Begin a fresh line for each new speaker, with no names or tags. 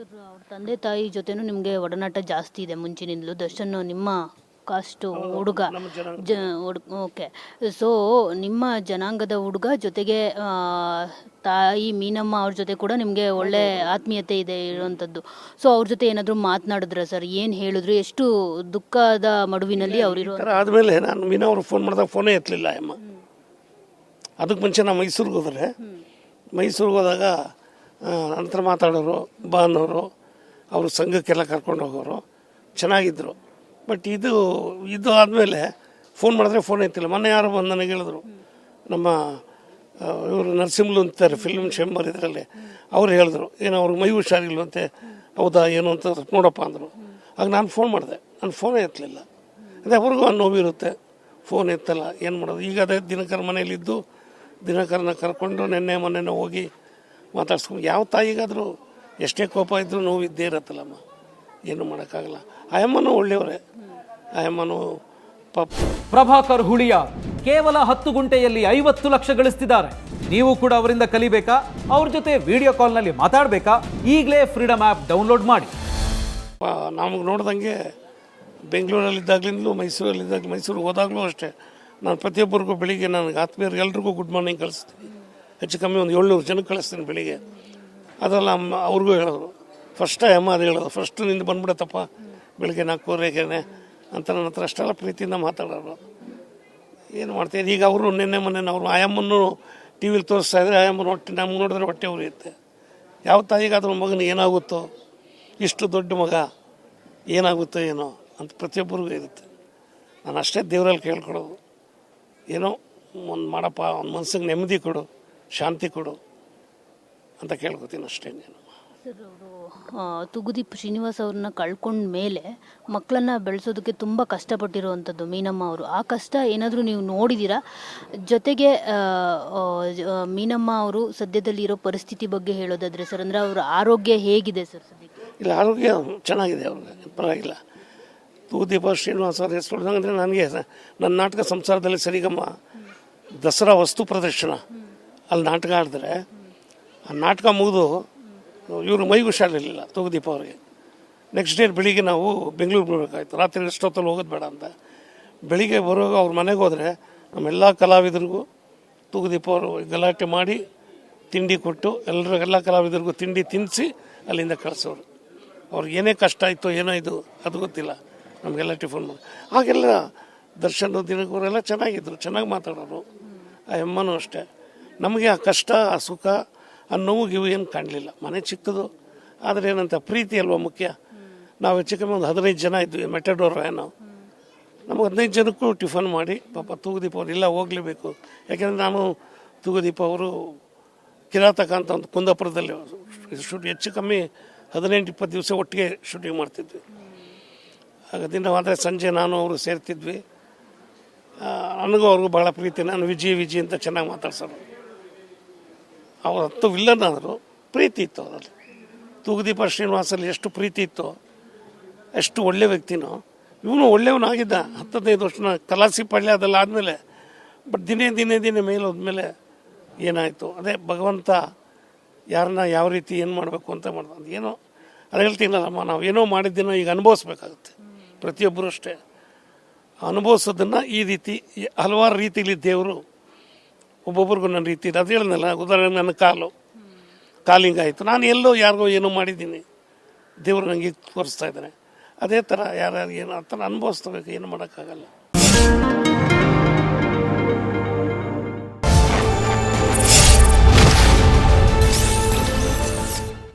Sir ಅವ್ರ ತಂದೆ ತಾಯಿ ಜೊತೆನೂ ನಿಮಗೆ ಒಡನಾಟ ಜಾಸ್ತಿ ಇದೆ ಮುಂಚಿನಿಂದಲೂ. ದರ್ಶನ್ ನಿಮ್ಮ ಕಾಸ್ಟು ಹುಡುಗ. ಜ ಓಕೆ. ಸೊ ನಿಮ್ಮ ಜನಾಂಗದ ಹುಡುಗ ಜೊತೆಗೆ ತಾಯಿ ಮೀನಮ್ಮ ಅವ್ರ ಜೊತೆ ಕೂಡ ನಿಮಗೆ ಒಳ್ಳೆ ಆತ್ಮೀಯತೆ ಇದೆ ಇರುವಂಥದ್ದು ಸೊ ಅವ್ರ ಜೊತೆ ಏನಾದರೂ ಮಾತನಾಡಿದ್ರ ಸರ್? ಏನು ಹೇಳಿದ್ರು? ಎಷ್ಟು ದುಃಖದ ಮಡುವಿನಲ್ಲಿ
ಅವರು ಆದಮೇಲೆ ನಾನು ಮೀನಾ ಅವ್ರು ಫೋನ್ ಮಾಡಿದಾಗ ಫೋನೇ ಎತ್ತಲಿಲ್ಲ ಅಮ್ಮ. ಅದಕ್ಕೆ ಮುಂಚೆ ನಾನು ಮೈಸೂರಿಗೆ ಹೋದರೆ ಮೈಸೂರಿಗೆ ಹೋದಾಗ ನಂತರ ಮಾತಾಡೋರು ಬಾ ಅನ್ನೋರು ಅವರು ಸಂಘಕ್ಕೆಲ್ಲ ಕರ್ಕೊಂಡು ಹೋಗೋರು. ಚೆನ್ನಾಗಿದ್ದರು ಬಟ್ ಇದು ಇದು ಆದಮೇಲೆ ಫೋನ್ ಮಾಡಿದ್ರೆ ಫೋನ್ ಎತ್ತಿಲ್ಲ. ಮೊನ್ನೆ ಯಾರು ಬಂದು ನನಗೆ ಹೇಳಿದ್ರು. ನಮ್ಮ ಇವರು ನರಸಿಂಹಲು ಅಂತಾರೆ ಫಿಲ್ಮ್ ಚೇಂಬರ್ ಇದರಲ್ಲಿ. ಅವ್ರು ಹೇಳಿದ್ರು, ಏನೋ ಅವ್ರಿಗೆ ಮೈ ಹುಷಾರಿಲ್ವಂತೆ ಹೌದಾ, ಏನು ಅಂತ ನೋಡಪ್ಪ ಅಂದರು. ಆಗ ನಾನು ಫೋನ್ ಮಾಡಿದೆ. ನಾನು ಫೋನೇ ಎತ್ತಲಿಲ್ಲ. ಅದೇ ಅವ್ರಿಗೂ ಆ ನೋವಿರುತ್ತೆ ಫೋನ್ ಎತ್ತಲ್ಲ, ಏನು ಮಾಡೋದು? ಈಗ ಅದೇ ದಿನಕರ ಮನೇಲಿದ್ದು ದಿನಕರನ್ನ ಕರ್ಕೊಂಡು ನೆನ್ನೆ ಮೊನ್ನೆನೇ ಹೋಗಿ ಮಾತಾಡ್ಸ್ಕೊಂಡು ಯಾವ ತಾಯಿಗಾದರೂ ಎಷ್ಟೇ ಕೋಪ ಇದ್ದರೂ ನೋವು ಇದ್ದೇ ಇರತ್ತಲ್ಲಮ್ಮ. ಏನು ಮಾಡೋಕ್ಕಾಗಲ್ಲ. ಆಯಮ್ಮನೂ ಒಳ್ಳೆಯವರೇ. ಆಯಮ್ಮನೂ ಪಾಪ
ಪ್ರಭಾಕರ್ ಹುಳಿಯ ಕೇವಲ ಹತ್ತು ಗುಂಟೆಯಲ್ಲಿ ಐವತ್ತು ಲಕ್ಷ ಗಳಿಸ್ತಿದ್ದಾರೆ. ನೀವು ಕೂಡ ಅವರಿಂದ ಕಲಿಬೇಕಾ? ಅವ್ರ ಜೊತೆ ವಿಡಿಯೋ ಕಾಲ್ನಲ್ಲಿ ಮಾತಾಡಬೇಕಾ? ಈಗಲೇ ಫ್ರೀಡಮ್ ಆ್ಯಪ್ ಡೌನ್ಲೋಡ್ ಮಾಡಿ.
ನಮಗೆ ನೋಡ್ದಂಗೆ ಬೆಂಗಳೂರಲ್ಲಿದ್ದಾಗಲಿಂದಲೂ ಮೈಸೂರಲ್ಲಿದ್ದಾಗ ಮೈಸೂರಿಗೆ ಹೋದಾಗಲೂ ಅಷ್ಟೇ. ನಾನು ಪ್ರತಿಯೊಬ್ಬರಿಗೂ ಬೆಳಿಗ್ಗೆ ನನಗೆ ಆತ್ಮೀಯರಿಗೆ ಎಲ್ರಿಗೂ ಗುಡ್ ಮಾರ್ನಿಂಗ್ ಕಳಿಸ್ತೀನಿ. ಹೆಚ್ಚು ಕಮ್ಮಿ ಒಂದು ಏಳ್ನೂರು ಜನಕ್ಕೆ ಕಳಿಸ್ತೀನಿ ಬೆಳಿಗ್ಗೆ. ಅದೆಲ್ಲ ಅಮ್ಮ, ಅವ್ರಿಗೂ ಹೇಳೋರು ಫಸ್ಟ್ ಅಮ್ಮ ಅದು ಹೇಳೋದು. ಫಸ್ಟ್ ನಿಂದು ಬಂದ್ಬಿಡತ್ತಪ್ಪ. ಬೆಳಿಗ್ಗೆ ನಾಲ್ಕೂವರೆಗೇನೆ ಅಂತ ನನ್ನ ಹತ್ರ ಅಷ್ಟೆಲ್ಲ ಪ್ರೀತಿಯಿಂದ ಮಾತಾಡೋರು. ಏನು ಮಾಡ್ತೀನಿ ಈಗ ಅವರು ನಿನ್ನೆ ಮೊನ್ನೆ ಅವರು ಆಯಮ್ಮನ್ನು ಟಿ ವಿಲಿ ತೋರಿಸ್ತಾ ಇದ್ರೆ ಆಯಮ್ಮನ ಹೊಟ್ಟೆ, ನಮ್ಗೆ ನೋಡಿದ್ರೆ ಹೊಟ್ಟೆ ಉರಿಯುತ್ತೆ. ಯಾವ ತಾಯಿಗಾದ್ರೂ ಮಗನ ಏನಾಗುತ್ತೋ? ಇಷ್ಟು ದೊಡ್ಡ ಮಗ ಏನಾಗುತ್ತೋ ಏನೋ ಅಂತ ಪ್ರತಿಯೊಬ್ಬರಿಗೂ ಇರುತ್ತೆ. ನಾನು ಅಷ್ಟೇ ದೇವರಲ್ಲಿ ಕೇಳ್ಕೊಡೋದು ಏನೋ ಒಂದು ಮಾಡಪ್ಪ ಅವ್ನ ಮನ್ಸಿಗೆ ನೆಮ್ಮದಿ ಕೊಡು. ಶಾಂತಿ ಕೊಡು ಅಂತ ಕೇಳ್ಕೊತೀನಿ ಅಷ್ಟೇ ನೀನು.
ಸರ್ ಅವರು ತುಗುದೀಪ್ ಶ್ರೀನಿವಾಸ್ ಅವ್ರನ್ನ ಕಳ್ಕೊಂಡ ಮೇಲೆ ಮಕ್ಕಳನ್ನ ಬೆಳೆಸೋದಕ್ಕೆ ತುಂಬ ಕಷ್ಟಪಟ್ಟಿರುವಂಥದ್ದು ಮೀನಮ್ಮ ಅವರು. ಆ ಕಷ್ಟ ಏನಾದರೂ ನೀವು ನೋಡಿದ್ದೀರಾ ಜೊತೆಗೆ ಮೀನಮ್ಮ ಅವರು ಸದ್ಯದಲ್ಲಿ ಇರೋ ಪರಿಸ್ಥಿತಿ ಬಗ್ಗೆ ಹೇಳೋದಾದರೆ ಸರ್ ಅಂದರೆ ಅವರ ಆರೋಗ್ಯ ಹೇಗಿದೆ ಸರ್ ಸದ್ಯಕ್ಕೆ?
ಇಲ್ಲ ಆರೋಗ್ಯ ಚೆನ್ನಾಗಿದೆ ಅವ್ರಿಗೆ ಪರವಾಗಿಲ್ಲ. ತುಗುದೀಪ ಶ್ರೀನಿವಾಸ್ ಅವ್ರ ಹೆಸರು ಅಂದರೆ ನನಗೆ ನನ್ನ ನಾಟಕ ಸಂಸಾರದಲ್ಲಿ ಸರಿಗಮ್ಮ ದಸರಾ ವಸ್ತು ಪ್ರದರ್ಶನ. ಅಲ್ಲಿ ನಾಟಕ ಆಡಿದ್ರೆ ಆ ನಾಟಕ ಮುಗಿದು ಇವರು ಮೈಗೆ ಹುಷಾರಿರಲಿಲ್ಲ ತೂಗುದೀಪ ಅವ್ರಿಗೆ. ನೆಕ್ಸ್ಟ್ ಡೇ ಬೆಳಿಗ್ಗೆ ನಾವು ಬೆಂಗಳೂರು ಬರಬೇಕಾಯ್ತು. ರಾತ್ರಿ ಎಷ್ಟೊತ್ತಲ್ಲಿ ಹೋಗೋದು ಬೇಡ ಅಂತ. ಬೆಳಿಗ್ಗೆ ಬರುವಾಗ ಅವ್ರ ಮನೆಗೆ ಹೋದರೆ ನಮ್ಮೆಲ್ಲ ಕಲಾವಿದರಿಗೂ ತೂಗುದೀಪ ಅವರು ಗಲಾಟೆ ಮಾಡಿ ತಿಂಡಿ ಕೊಟ್ಟು ಎಲ್ಲರೂ ಎಲ್ಲ ಕಲಾವಿದರಿಗೂ ತಿಂಡಿ ತಿನ್ನಿಸಿ ಅಲ್ಲಿಂದ ಕಳಿಸೋರು. ಅವ್ರಿಗೆ ಏನೇ ಕಷ್ಟ ಆಯಿತು ಏನೋ ಇದು, ಅದು ಗೊತ್ತಿಲ್ಲ. ನಮಗೆಲ್ಲ ಟಿಫನ್ ಮಾಡಿ. ಹಾಗೆಲ್ಲ ದರ್ಶನ ದಿನಗೂರೆಲ್ಲ ಚೆನ್ನಾಗಿದ್ದರು ಚೆನ್ನಾಗಿ ಮಾತಾಡೋರು. ಆ ಹೆಮ್ಮನೂ ಅಷ್ಟೇ. ನಮಗೆ ಆ ಕಷ್ಟ, ಆ ಸುಖ ಆ ನೋವು ಗಿವು ಏನು ಕಾಣಲಿಲ್ಲ. ಮನೆ ಚಿಕ್ಕದು, ಆದರೆ ಏನಂತ ಪ್ರೀತಿ ಅಲ್ವಾ ಮುಖ್ಯ? ನಾವು ಹೆಚ್ಚು ಕಮ್ಮಿ ಒಂದು ಹದಿನೈದು ಜನ ಇದ್ವಿ ಮೆಟಡೋರ್ ಏನೋ ನಮಗೆ ಹದಿನೈದು ಜನಕ್ಕೂ ಟಿಫನ್ ಮಾಡಿ, ಪಾಪ ತೂಗುದೀಪ ಅವ್ರು ಇಲ್ಲ ಹೋಗಲೇಬೇಕು. ಯಾಕೆಂದರೆ ನಾನು ತೂಗುದೀಪ ಅವರು ಕಿರಾತಕ ಅಂತ ಒಂದು ಕುಂದಾಪುರದಲ್ಲಿ ಶೂಟ್ ಹೆಚ್ಚು ಕಮ್ಮಿ ಹದಿನೆಂಟು, ಇಪ್ಪತ್ತು ದಿವಸ ಒಟ್ಟಿಗೆ ಶೂಟಿಂಗ್ ಮಾಡ್ತಿದ್ವಿ. ಆಗ ದಿನವಾದರೆ ಸಂಜೆ ನಾನು ಅವರು ಸೇರ್ತಿದ್ವಿ. ನನಗೂ ಅವ್ರಿಗೂ ಭಾಳ ಪ್ರೀತಿ. ನಾನು ವಿಜಿ ವಿಜಿ ಅಂತ ಚೆನ್ನಾಗಿ ಮಾತಾಡ್ಸೋರು. ಅವ್ರ ಹತ್ತು ವಿಲ್ಲನ್ ಆದರೂ ಪ್ರೀತಿ ಇತ್ತು ಅವರಲ್ಲಿ. ತೂಗುದೀಪ ಶ್ರೀನಿವಾಸಲ್ಲಿ ಎಷ್ಟು ಪ್ರೀತಿ ಇತ್ತು, ಎಷ್ಟು ಒಳ್ಳೆ ವ್ಯಕ್ತಿನೋ. ಇವನು ಒಳ್ಳೆಯವನಾಗಿದ್ದ ಹತ್ತದೈದು ವರ್ಷನ ಕಲಾಸಿ ಪಳ್ಳಿ ಅದೆಲ್ಲ ಆದಮೇಲೆ ಬಟ್ ದಿನೇ ದಿನೇ ದಿನೇ ಮೇಲೆ ಹೋದ್ಮೇಲೆ ಏನಾಯಿತು? ಅದೇ ಭಗವಂತ ಯಾರನ್ನ ಯಾವ ರೀತಿ ಏನು ಮಾಡಬೇಕು ಅಂತ ಮಾಡ್ಬೋದು ಏನೋ, ಅದು ಹೇಳ್ತೀನಲ್ಲಮ್ಮ ನಾವು ಏನೋ ಮಾಡಿದ್ದೀನೋ ಈಗ ಅನುಭವಿಸ್ಬೇಕಾಗುತ್ತೆ. ಪ್ರತಿಯೊಬ್ಬರು ಅಷ್ಟೇ. ಅನುಭವಿಸೋದನ್ನು ಈ ರೀತಿ ಹಲವಾರು ರೀತಿಯಲ್ಲಿ ದೇವರು ಒಬ್ಬೊಬ್ರಿಗೂ ನನ್ನ ರೀತಿ ಅದು ಹೇಳಿದ್ನಲ್ಲ ಉದಾಹರಣೆ ನನ್ನ ಕಾಲು. ಕಾಲಿಂಗ್ ಆಯಿತು ನಾನು ಎಲ್ಲೋ ಯಾರಿಗೋ ಏನೋ ಮಾಡಿದ್ದೀನಿ. ದೇವರು ನನಗೆ ತೋರಿಸ್ತಾ ಇದ್ದಾನೆ. ಅದೇ ಥರ ಯಾರ್ಯಾರು ಏನು ಆ ಥರ ಅನುಭವಿಸ್ತಬೇಕು ಏನು ಮಾಡೋಕ್ಕಾಗಲ್ಲ.